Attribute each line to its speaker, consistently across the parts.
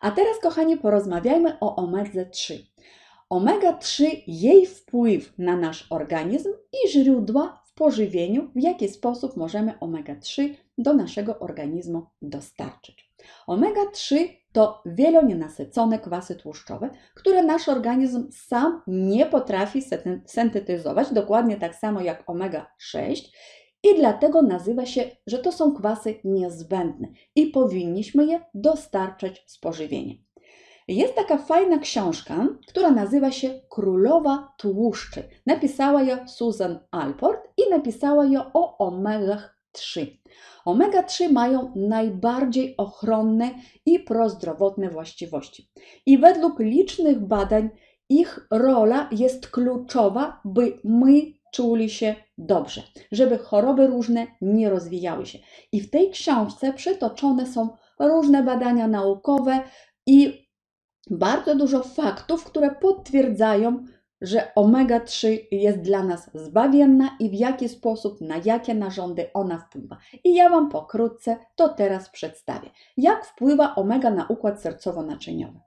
Speaker 1: A teraz, kochani, porozmawiajmy o omedze 3. Omega 3, jej wpływ na nasz organizm i źródła w pożywieniu, w jaki sposób możemy omega 3 do naszego organizmu dostarczyć. Omega 3 to wielonienasycone kwasy tłuszczowe, które nasz organizm sam nie potrafi syntetyzować, dokładnie tak samo jak omega 6 i dlatego nazywa się, że to są kwasy niezbędne i powinniśmy je dostarczać z. Jest taka fajna książka, która nazywa się Królowa Tłuszczy. Napisała ją Susan Alport i napisała ją o omegach 3. Omega 3 mają najbardziej ochronne i prozdrowotne właściwości. I według licznych badań ich rola jest kluczowa, by my czuli się dobrze, żeby choroby różne nie rozwijały się. I w tej książce przytoczone są różne badania naukowe i bardzo dużo faktów, które potwierdzają, że omega-3 jest dla nas zbawienna i w jaki sposób, na jakie narządy ona wpływa. I ja Wam pokrótce to teraz przedstawię. Jak wpływa omega na układ sercowo-naczyniowy?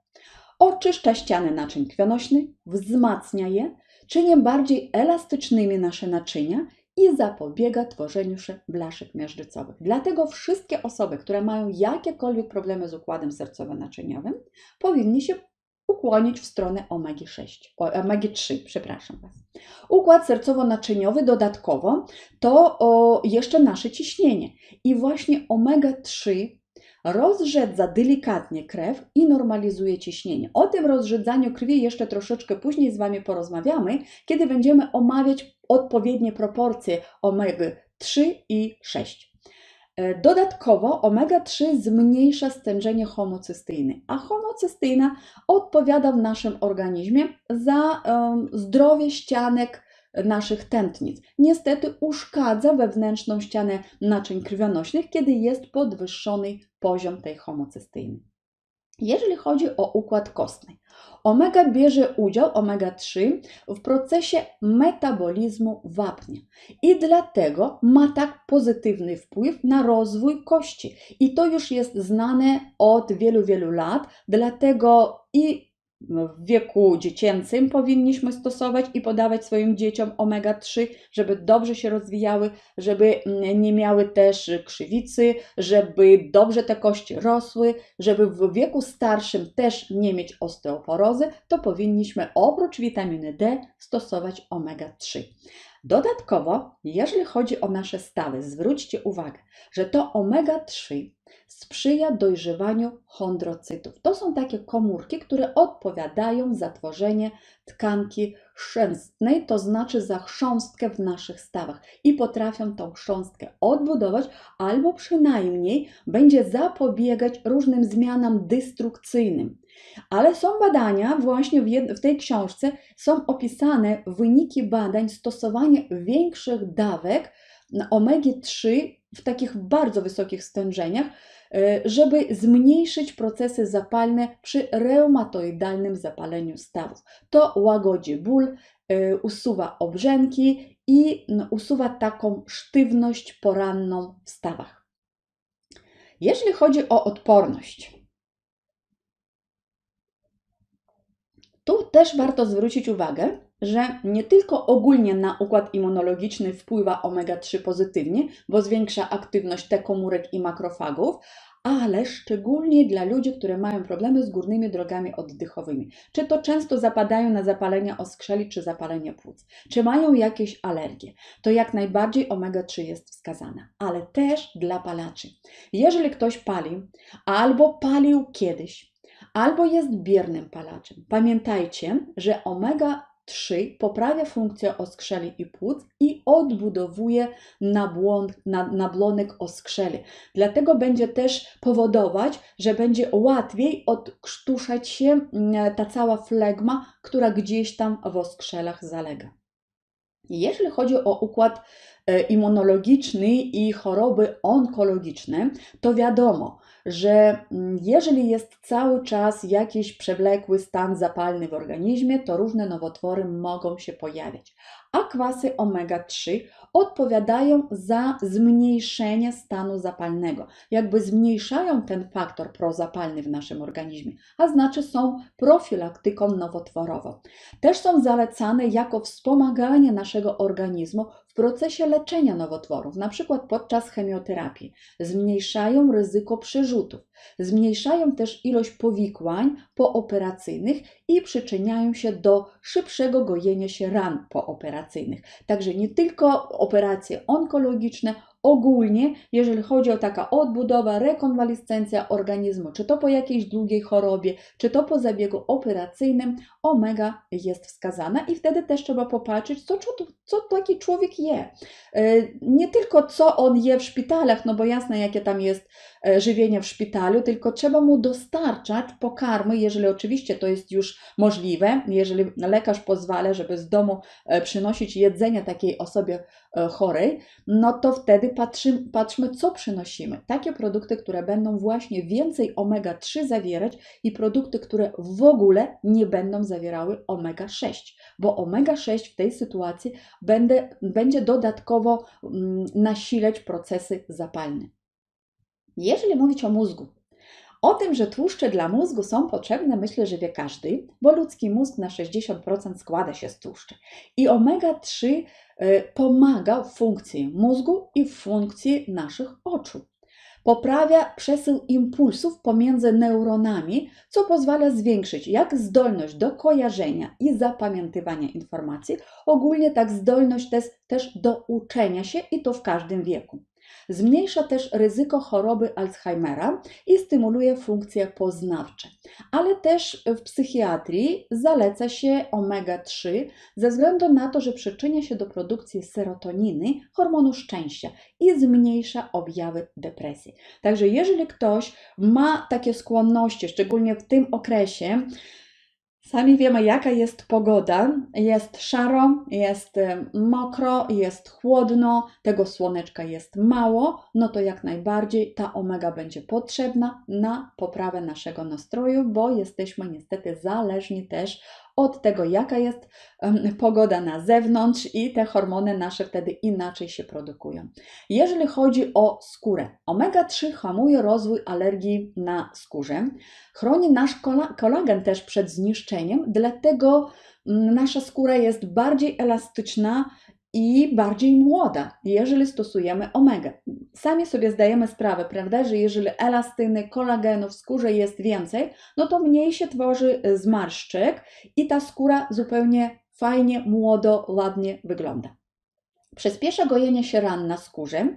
Speaker 1: Oczyszcza ściany naczyń krwionośnych, wzmacnia je, czyni bardziej elastycznymi nasze naczynia i zapobiega tworzeniu się blaszek miażdżycowych. Dlatego wszystkie osoby, które mają jakiekolwiek problemy z układem sercowo-naczyniowym, powinny się ukłonić w stronę omegi 6, omegi 3, przepraszam Was. Układ sercowo-naczyniowy dodatkowo to o, jeszcze nasze ciśnienie i właśnie omega 3 rozrzedza delikatnie krew i normalizuje ciśnienie. O tym rozrzedzaniu krwi jeszcze troszeczkę później z Wami porozmawiamy, kiedy będziemy omawiać odpowiednie proporcje omega 3 i 6. E, dodatkowo omega-3 zmniejsza stężenie homocysteiny, a homocysteina odpowiada w naszym organizmie za um, zdrowie ścianek naszych tętnic. Niestety uszkadza wewnętrzną ścianę naczyń krwionośnych, kiedy jest podwyższony poziom tej homocysteiny. Jeżeli chodzi o układ kostny, omega bierze udział, omega-3, w procesie metabolizmu wapnia i dlatego ma tak pozytywny wpływ na rozwój kości. I to już jest znane od wielu, wielu lat, dlatego i w wieku dziecięcym powinniśmy stosować i podawać swoim dzieciom omega-3, żeby dobrze się rozwijały, żeby mm, nie miały też krzywicy, żeby dobrze te kości rosły, żeby w wieku starszym też nie mieć osteoporozy, to powinniśmy oprócz witaminy D stosować omega-3. Dodatkowo, jeżeli chodzi o nasze stawy, zwróćcie uwagę, że to omega-3 sprzyja dojrzewaniu chondrocytów. To są takie komórki, które odpowiadają za tworzenie tkanki chrzęstnej, to znaczy za chrząstkę w naszych stawach i potrafią tą chrząstkę odbudować albo przynajmniej będzie zapobiegać różnym zmianom destrukcyjnym. Ale są badania, właśnie w, w tej książce są opisane wyniki badań stosowania większych dawek omegi-3 w takich bardzo wysokich stężeniach, e, żeby zmniejszyć procesy zapalne przy reumatoidalnym zapaleniu stawów. To łagodzi ból, e, usuwa obrzęki i usuwa taką sztywność poranną w stawach. Jeśli chodzi o odporność, Tu też warto zwrócić uwagę, że nie tylko ogólnie na układ immunologiczny wpływa omega-3 pozytywnie, bo zwiększa aktywność T komórek i makrofagów, ale szczególnie dla ludzi, którzy mają problemy z górnymi drogami oddechowymi. Czy to często zapadają na zapalenia oskrzeli czy zapalenie płuc, czy mają jakieś alergie, to jak najbardziej omega-3 jest wskazana, ale też dla palaczy. Jeżeli ktoś pali albo palił kiedyś, albo jest biernym palaczem. Pamiętajcie, że omega 3 poprawia funkcję oskrzeli i płuc i odbudowuje nablonek oskrzeli. Dlatego będzie też powodować, że będzie łatwiej odkrztuszać się mm, ta cała flegma, która gdzieś tam w oskrzelach zalega. Jeżeli chodzi o układ e, immunologiczny i choroby onkologiczne, to wiadomo, że mm, jeżeli jest cały czas jakiś przewlekły stan zapalny w organizmie, to różne nowotwory mogą się pojawiać. A kwasy omega-3 odpowiadają za zmniejszenie stanu zapalnego. Jakby zmniejszają ten faktor prozapalny w naszym organizmie, a znaczy są profilaktyką nowotworową. Też są zalecane jako wspomaganie naszego organizmu w procesie leczenia nowotworów, przykład podczas chemioterapii. Zmniejszają ryzyko przerzutów, zmniejszają też ilość powikłań pooperacyjnych i przyczyniają się do szybszego gojenia się ran pooperacyjnych. Także nie tylko operacje onkologiczne, ogólnie, jeżeli chodzi o taka odbudowa, rekonwalescencja organizmu, czy to po jakiejś długiej chorobie, czy to po zabiegu operacyjnym, omega jest wskazana i wtedy też trzeba popatrzeć, co, co, taki człowiek je. E, nie tylko co on je w szpitalach, no bo jasne, jakie tam jest e, żywienie w szpitalu, tylko trzeba mu dostarczać pokarmy, jeżeli oczywiście to jest już możliwe, jeżeli lekarz pozwala, żeby z domu e, przynosić jedzenie takiej osobie chorej, no to wtedy patrzy, patrzmy, co przynosimy. Takie produkty, które będą właśnie więcej omega-3 zawierać i produkty, które w ogóle nie będą zawierały omega-6, bo omega-6 w tej sytuacji będę, będzie dodatkowo mm, nasilać procesy zapalne. Jeżeli mówić o mózgu, o tym, że tłuszcze dla mózgu są potrzebne, myślę, że wie każdy, bo ludzki mózg na 60% składa się z tłuszczy. I omega-3 y, pomaga w funkcji mózgu i w funkcji naszych oczu. Poprawia przesył impulsów pomiędzy neuronami, co pozwala zwiększyć jak zdolność do kojarzenia i zapamiętywania informacji, ogólnie tak zdolność też, też do uczenia się i to w każdym wieku. Zmniejsza też ryzyko choroby Alzheimera i stymuluje funkcje poznawcze. Ale też w psychiatrii zaleca się omega-3 ze względu na to, że przyczynia się do produkcji serotoniny, hormonu szczęścia i zmniejsza objawy depresji. Także jeżeli ktoś ma takie skłonności, szczególnie w tym okresie, Sami wiemy, jaka jest pogoda. Jest szaro, jest mokro, jest chłodno, tego słoneczka jest mało, no to jak najbardziej ta omega będzie potrzebna na poprawę naszego nastroju, bo jesteśmy niestety zależni też od tego, jaka jest pogoda na zewnątrz i te hormony nasze wtedy inaczej się produkują. Jeżeli chodzi o skórę, omega-3 hamuje rozwój alergii na skórze, chroni nasz kolagen też przed zniszczeniem, dlatego mm, nasza skóra jest bardziej elastyczna i bardziej młoda, jeżeli stosujemy omega. Sami sobie zdajemy sprawę, prawda, że jeżeli elastyny, kolagenu w skórze jest więcej, no to mniej się tworzy zmarszczek i ta skóra zupełnie fajnie, młodo, ładnie wygląda. Przyspiesza gojenie się ran na skórze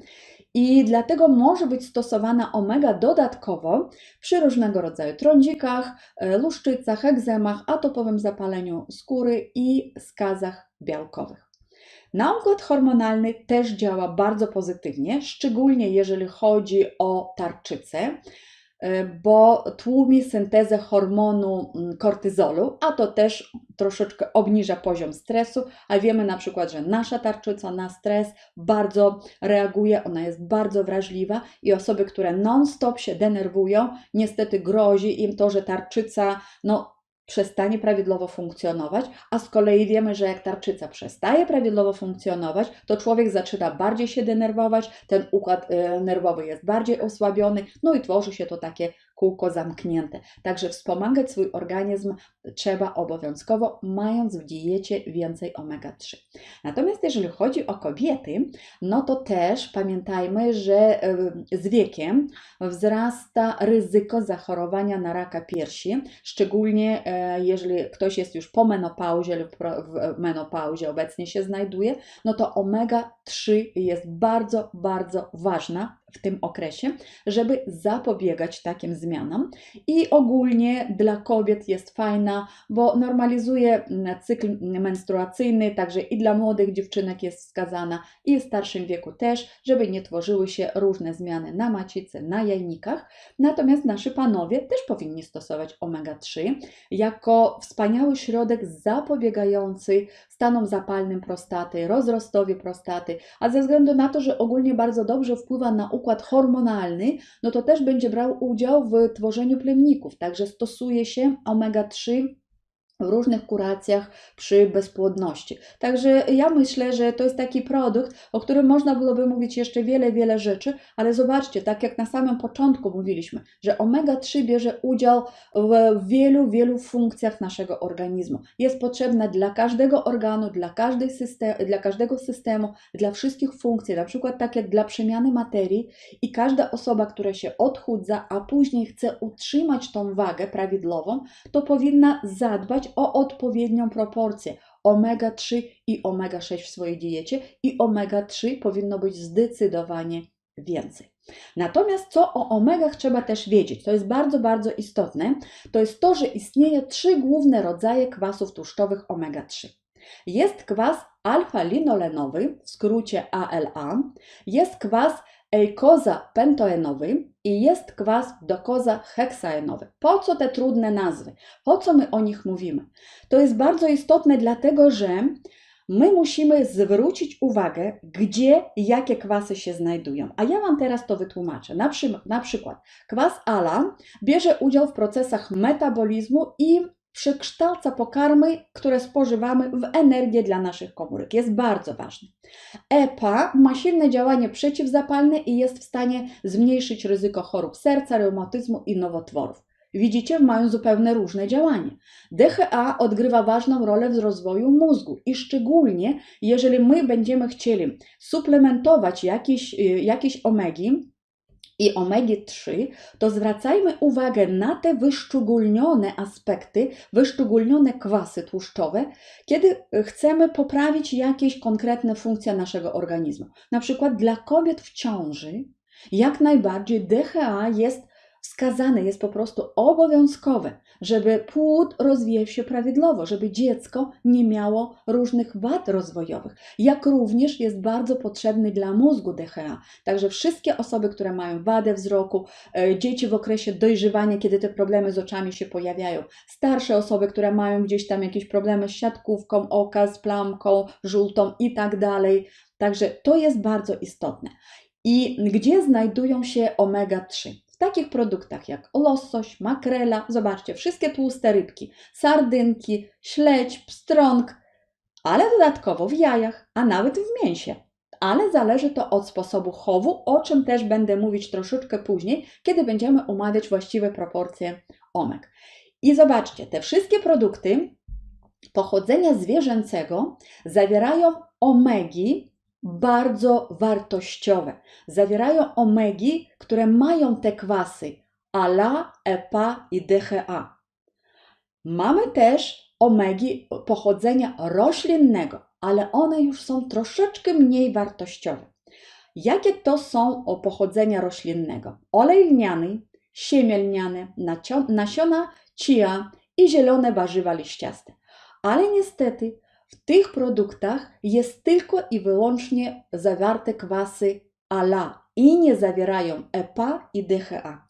Speaker 1: i dlatego może być stosowana omega dodatkowo przy różnego rodzaju trądzikach, e, luszczycach, egzemach, atopowym zapaleniu skóry i skazach białkowych. Na układ hormonalny też działa bardzo pozytywnie, szczególnie jeżeli chodzi o tarczycę, e, bo tłumi syntezę hormonu mm, kortyzolu, a to też troszeczkę obniża poziom stresu, a wiemy na przykład, że nasza tarczyca na stres bardzo reaguje, ona jest bardzo wrażliwa i osoby, które non-stop się denerwują, niestety grozi im to, że tarczyca no, przestanie prawidłowo funkcjonować, a z kolei wiemy, że jak tarczyca przestaje prawidłowo funkcjonować, to człowiek zaczyna bardziej się denerwować, ten układ y, nerwowy jest bardziej osłabiony, no i tworzy się to takie kółko zamknięte. Także wspomagać swój organizm trzeba obowiązkowo, mając w diecie więcej omega-3. Natomiast jeżeli chodzi o kobiety, no to też pamiętajmy, że z wiekiem wzrasta ryzyko zachorowania na raka piersi, szczególnie e, jeżeli ktoś jest już po menopauzie lub w menopauzie obecnie się znajduje, no to omega-3 jest bardzo, bardzo ważna w tym okresie, żeby zapobiegać takim zmianom. I ogólnie dla kobiet jest fajna, bo normalizuje mm, cykl menstruacyjny, także i dla młodych dziewczynek jest wskazana, i w starszym wieku też, żeby nie tworzyły się różne zmiany na macicy, na jajnikach. Natomiast nasi panowie też powinni stosować omega-3 jako wspaniały środek zapobiegający stanom zapalnym prostaty, rozrostowi prostaty, a ze względu na to, że ogólnie bardzo dobrze wpływa na układ hormonalny, no to też będzie brał udział w tworzeniu plemników. Także stosuje się omega-3 w różnych kuracjach przy bezpłodności. Także ja myślę, że to jest taki produkt, o którym można byłoby mówić jeszcze wiele, wiele rzeczy, ale zobaczcie, tak jak na samym początku mówiliśmy, że omega-3 bierze udział w wielu, wielu funkcjach naszego organizmu. Jest potrzebna dla każdego organu, dla, każdej system, dla każdego systemu, dla wszystkich funkcji, na przykład tak jak dla przemiany materii i każda osoba, która się odchudza, a później chce utrzymać tą wagę prawidłową, to powinna zadbać o odpowiednią proporcję omega-3 i omega-6 w swojej diecie i omega-3 powinno być zdecydowanie więcej. Natomiast co o omegach trzeba też wiedzieć, to jest bardzo, bardzo istotne, to jest to, że istnieje trzy główne rodzaje kwasów tłuszczowych omega-3. Jest kwas alfa-linolenowy, w skrócie ALA, jest kwas eikoza pentoenowy i jest kwas dokoza heksaenowy. Po co te trudne nazwy? Po co my o nich mówimy? To jest bardzo istotne, dlatego że my musimy zwrócić uwagę, gdzie jakie kwasy się znajdują. A ja Wam teraz to wytłumaczę. Na, przy, na przykład kwas ALA bierze udział w procesach metabolizmu i przekształca pokarmy, które spożywamy, w energię dla naszych komórek. Jest bardzo ważny. EPA ma silne działanie przeciwzapalne i jest w stanie zmniejszyć ryzyko chorób serca, reumatyzmu i nowotworów. Widzicie, mają zupełnie różne działanie. DHA odgrywa ważną rolę w rozwoju mózgu i szczególnie jeżeli my będziemy chcieli suplementować jakieś, jakieś omegi, i omegi-3, to zwracajmy uwagę na te wyszczególnione aspekty, wyszczególnione kwasy tłuszczowe, kiedy chcemy poprawić jakieś konkretne funkcje naszego organizmu. Na przykład dla kobiet w ciąży jak najbardziej DHA jest wskazane, jest po prostu obowiązkowe, żeby płód rozwijał się prawidłowo, żeby dziecko nie miało różnych wad rozwojowych. Jak również jest bardzo potrzebny dla mózgu DHA. Także wszystkie osoby, które mają wadę wzroku, e, dzieci w okresie dojrzewania, kiedy te problemy z oczami się pojawiają, starsze osoby, które mają gdzieś tam jakieś problemy z siatkówką oka, z plamką żółtą i tak dalej. Także to jest bardzo istotne. I gdzie znajdują się omega-3? Takich produktach jak losoś, makrela, zobaczcie, wszystkie tłuste rybki, sardynki, śledź, pstrąg, ale dodatkowo w jajach, a nawet w mięsie. Ale zależy to od sposobu chowu, o czym też będę mówić troszeczkę później, kiedy będziemy omawiać właściwe proporcje omek. I zobaczcie, te wszystkie produkty pochodzenia zwierzęcego zawierają omegi, bardzo wartościowe. Zawierają omegi, które mają te kwasy ALA, EPA i DHA. Mamy też omegi pochodzenia roślinnego, ale one już są troszeczkę mniej wartościowe. Jakie to są o pochodzenia roślinnego? Olej lniany, siemię lniane, nasiona chia i zielone warzywa liściaste. Ale niestety w tych produktach jest tylko i wyłącznie zawarte kwasy ALA i nie zawierają EPA i DHA.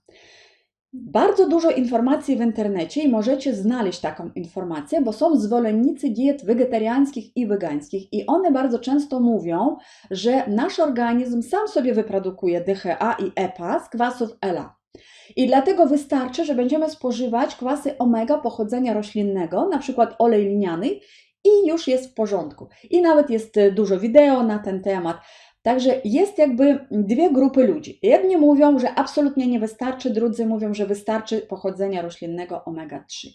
Speaker 1: Bardzo dużo informacji w internecie i możecie znaleźć taką informację, bo są zwolennicy diet wegetariańskich i wegańskich i one bardzo często mówią, że nasz organizm sam sobie wyprodukuje DHA i EPA z kwasów ELA. I dlatego wystarczy, że będziemy spożywać kwasy omega pochodzenia roślinnego, na przykład olej liniany i już jest w porządku. I nawet jest e, dużo wideo na ten temat. Także jest jakby dwie grupy ludzi. Jedni mówią, że absolutnie nie wystarczy, drudzy mówią, że wystarczy pochodzenia roślinnego omega-3.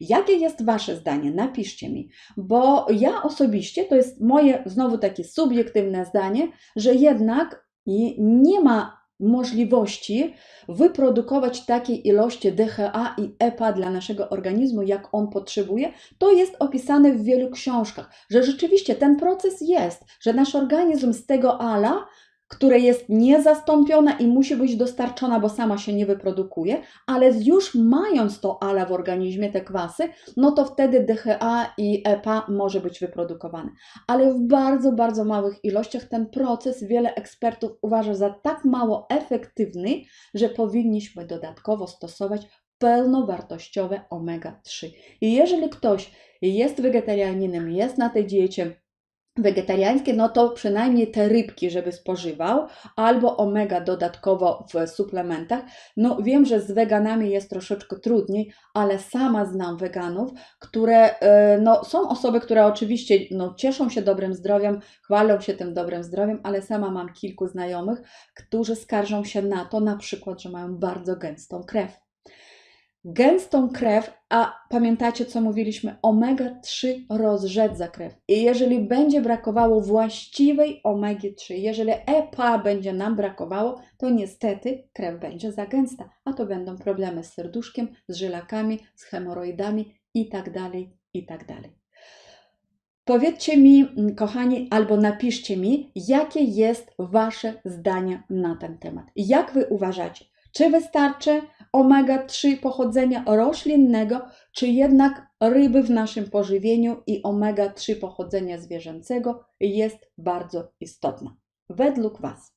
Speaker 1: Jakie jest Wasze zdanie? Napiszcie mi, bo ja osobiście, to jest moje znowu takie subiektywne zdanie, że jednak nie ma możliwości wyprodukować takiej ilości DHA i EPA dla naszego organizmu, jak on potrzebuje, to jest opisane w wielu książkach, że rzeczywiście ten proces jest, że nasz organizm z tego ALA które jest niezastąpiona i musi być dostarczona, bo sama się nie wyprodukuje, ale już mając to ale w organizmie, te kwasy, no to wtedy DHA i EPA może być wyprodukowane. Ale w bardzo, bardzo małych ilościach ten proces wiele ekspertów uważa za tak mało efektywny, że powinniśmy dodatkowo stosować pełnowartościowe omega-3. I jeżeli ktoś jest wegetarianinem, jest na tej diecie, wegetariańskie, no to przynajmniej te rybki, żeby spożywał, albo omega dodatkowo w suplementach. No wiem, że z weganami jest troszeczkę trudniej, ale sama znam weganów, które, e, no są osoby, które oczywiście no, cieszą się dobrym zdrowiem, chwalą się tym dobrym zdrowiem, ale sama mam kilku znajomych, którzy skarżą się na to, na przykład, że mają bardzo gęstą krew gęstą krew, a pamiętacie, co mówiliśmy? Omega-3 rozrzedza krew. I jeżeli będzie brakowało właściwej omegi-3, jeżeli EPA będzie nam brakowało, to niestety krew będzie za gęsta, a to będą problemy z serduszkiem, z żylakami, z hemoroidami itd., itd. Powiedzcie mi, kochani, albo napiszcie mi, jakie jest Wasze zdanie na ten temat. Jak Wy uważacie? Czy wystarczy omega-3 pochodzenia roślinnego, czy jednak ryby w naszym pożywieniu i omega-3 pochodzenia zwierzęcego jest bardzo istotna? Według Was.